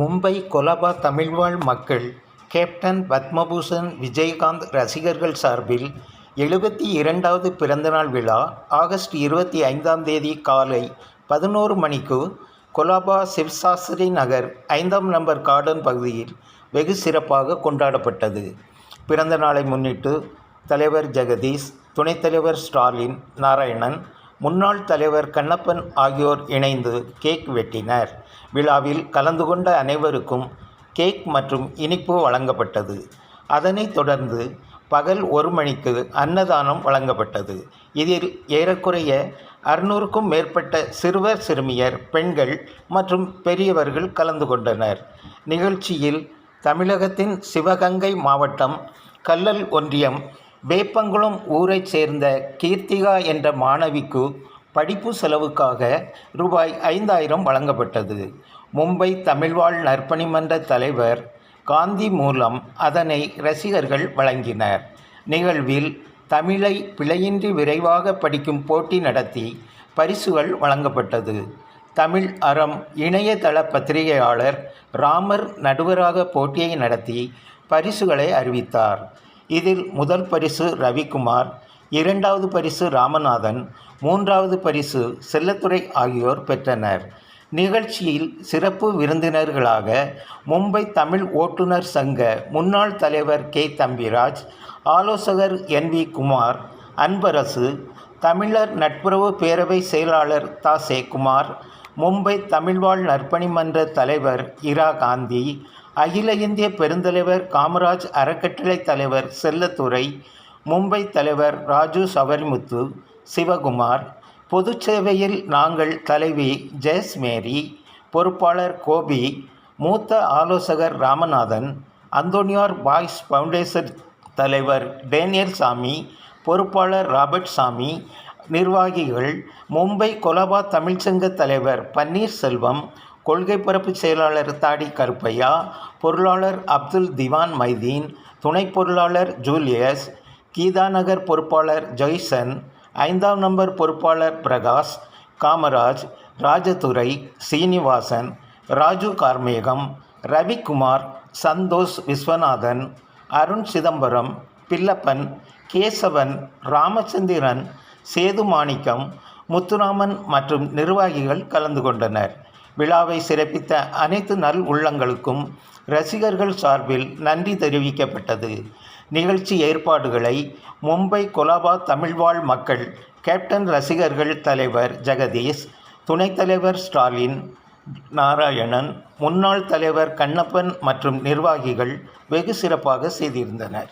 மும்பை கொலபா தமிழ்வாழ் மக்கள் கேப்டன் பத்மபூஷன் விஜயகாந்த் ரசிகர்கள் சார்பில் எழுபத்தி இரண்டாவது பிறந்தநாள் விழா ஆகஸ்ட் இருபத்தி ஐந்தாம் தேதி காலை பதினோரு மணிக்கு கொலாபா சிவ்சாஸ்திரி நகர் ஐந்தாம் நம்பர் கார்டன் பகுதியில் வெகு சிறப்பாக கொண்டாடப்பட்டது. பிறந்த நாளை முன்னிட்டு தலைவர் ஜெகதீஷ் துணைத்தலைவர் ஸ்டாலின் நாராயணன் முன்னாள் தலைவர் கண்ணப்பன் ஆகியோர் இணைந்து கேக் வெட்டினர். விழாவில் கலந்து கொண்ட அனைவருக்கும் கேக் மற்றும் இனிப்பு வழங்கப்பட்டது. அதனைத் தொடர்ந்து பகல் ஒரு மணிக்கு அன்னதானம் வழங்கப்பட்டது. இதில் ஏறக்குறைய அறுநூறுக்கும் மேற்பட்ட சிறுவர் சிறுமியர் பெண்கள் மற்றும் பெரியவர்கள் கலந்து கொண்டனர். நிகழ்ச்சியில் தமிழகத்தின் சிவகங்கை மாவட்டம் கல்லல் ஒன்றியம் வேப்பங்குளம் ஊரைச் சேர்ந்த கீர்த்திகா என்ற மாணவிக்கு படிப்பு செலவுக்காக ரூபாய் ஐந்தாயிரம் வழங்கப்பட்டது. மும்பை தமிழ்வாழ் நற்பணி மன்ற தலைவர் காந்தி மூலம் அதனை ரசிகர்கள் வழங்கினர். நிகழ்வில் தமிழை பிழையின்றி விரைவாக படிக்கும் போட்டி நடத்தி பரிசுகள் வழங்கப்பட்டது. தமிழ் அறம் இணையதள பத்திரிகையாளர் ராமர் நடுவராக போட்டியை நடத்தி பரிசுகளை அறிவித்தார். இதில் முதல் பரிசு ரவிக்குமார் இரண்டாவது பரிசு ராமநாதன் மூன்றாவது பரிசு செல்லத்துறை ஆகியோர் பெற்றனர். நிகழ்ச்சியில் சிறப்பு விருந்தினர்களாக மும்பை தமிழ் ஓட்டுநர் சங்க முன்னாள் தலைவர் கே. தம்பிராஜ் ஆலோசகர் என். வி. குமார் அன்பரசு தமிழர் நட்புறவு பேரவை செயலாளர் தா. சேகுமார் மும்பை தமிழ்வாழ் நற்பணி மன்ற தலைவர் இரா. காந்தி அகில இந்திய பெருந்தலைவர் காமராஜ் அறக்கட்டளை தலைவர் செல்லத்துறை மும்பை தலைவர் ராஜு சவரிமுத்து சிவகுமார் பொது சேவையில் நாங்கள் தலைவி ஜெயஸ் மேரி பொறுப்பாளர் கோபி மூத்த ஆலோசகர் ராமநாதன் அந்தோனியார் பாய்ஸ் ஃபவுண்டேஷன் தலைவர் டேனியல் சாமி பொறுப்பாளர் ராபர்ட் சாமி நிர்வாகிகள் மும்பை கொலபா தமிழ்ச்சங்க தலைவர் பன்னீர்செல்வம் கொள்கை பரப்பு செயலாளர் தாடி கருப்பையா பொருளாளர் அப்துல் திவான் மைதீன் துணை பொருளாளர் ஜூலியஸ் கீதாநகர் பொறுப்பாளர் ஜெய்சன் ஐந்தாம் நம்பர் பொறுப்பாளர் பிரகாஷ் காமராஜ் ராஜதுரை சீனிவாசன் ராஜு கார்மேகம் ரவிக்குமார் சந்தோஷ் விஸ்வநாதன் அருண் சிதம்பரம் பில்லப்பன் கேசவன் ராமச்சந்திரன் சேதுமாணிக்கம் முத்துராமன் மற்றும் நிர்வாகிகள் கலந்து கொண்டனர். விழாவை சிறப்பித்த அனைத்து நல் உள்ளங்களுக்கும் ரசிகர்கள் சார்பில் நன்றி தெரிவிக்கப்பட்டது. நிகழ்ச்சி ஏற்பாடுகளை மும்பை கொலாபா தமிழ்வாழ் மக்கள் கேப்டன் ரசிகர்கள் தலைவர் ஜெகதீஷ் துணைத் தலைவர் ஸ்டாலின் நாராயணன் முன்னாள் தலைவர் கண்ணப்பன் மற்றும் நிர்வாகிகள் வெகு சிறப்பாக செய்திருந்தனர்.